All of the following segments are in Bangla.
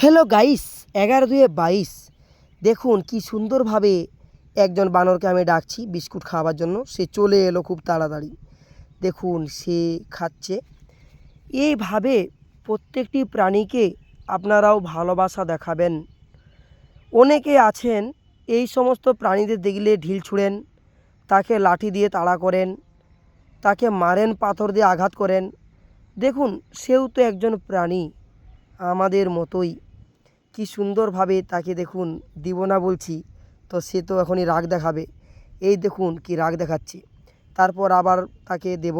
হ্যালো গাইস এগারো দুয়ে বাইশ। দেখুন কি সুন্দরভাবে একজন বানরকে আমি ডাকছি বিস্কুট খাওয়ার জন্য। সে চলে এলো খুব তাড়াতাড়ি। দেখুন সে খাচ্ছে। এইভাবে প্রত্যেকটি প্রাণীকে আপনারাও ভালোবাসা দেখাবেন। অনেকে আছেন, এই সমস্ত প্রাণীদের দেখলে ঢিল ছুঁড়েন, তাকে লাঠি দিয়ে তাড়া করেন, তাকে মারেন, পাথর দিয়ে আঘাত করেন। দেখুন, সেও তো একজন প্রাণী, আমাদের মতোই। কি সুন্দরভাবে তাকে দেখুন দিব না বলছি, তো সে তো এখনই রাগ দেখাবে। এই দেখুন কি রাগ দেখাচ্ছে। তারপর আবার তাকে দেব।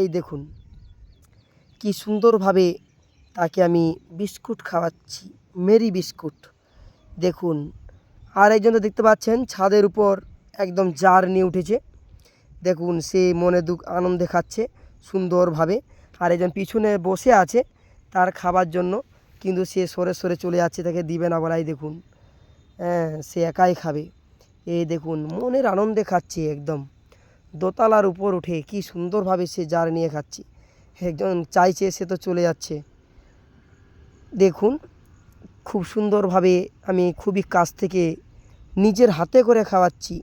এই দেখুন, কি সুন্দরভাবে তাকে আমি বিস্কুট খাওয়াচ্ছি, মেরি বিস্কুট। দেখুন, আর একজন তো দেখতে পাচ্ছেন, ছাদের উপর একদম জার নিয়ে উঠেছে। দেখুন, সে মনে দুঃখ, আনন্দে খাচ্ছে সুন্দরভাবে। আর একজন পিছনে বসে আছে তার খাবার জন্য। কিন্তু সে সরে সরে চলে যাচ্ছে, তাকে দিবে না বলাই দেখুন। হ্যাঁ সে একাই খাবে। এই দেখুন, মনের আনন্দে খাচ্ছে একদম। দোতলার উপর উঠে কি সুন্দরভাবে সে জার নিয়ে খাচ্ছে। একজন চাইছে, সে তো চলে যাচ্ছে। দেখুন, খুব সুন্দরভাবে আমি খুবই কাছ থেকে নিজের হাতে করে খাওয়াচ্ছি।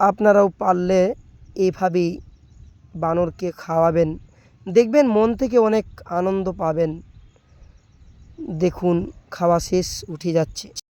আপনারাও পারলে এইভাবেই বানরকে খাওয়াবেন। দেখবেন মন থেকে অনেক আনন্দ পাবেন। দেখুন খাওয়া শেষ উঠে যাচ্ছে।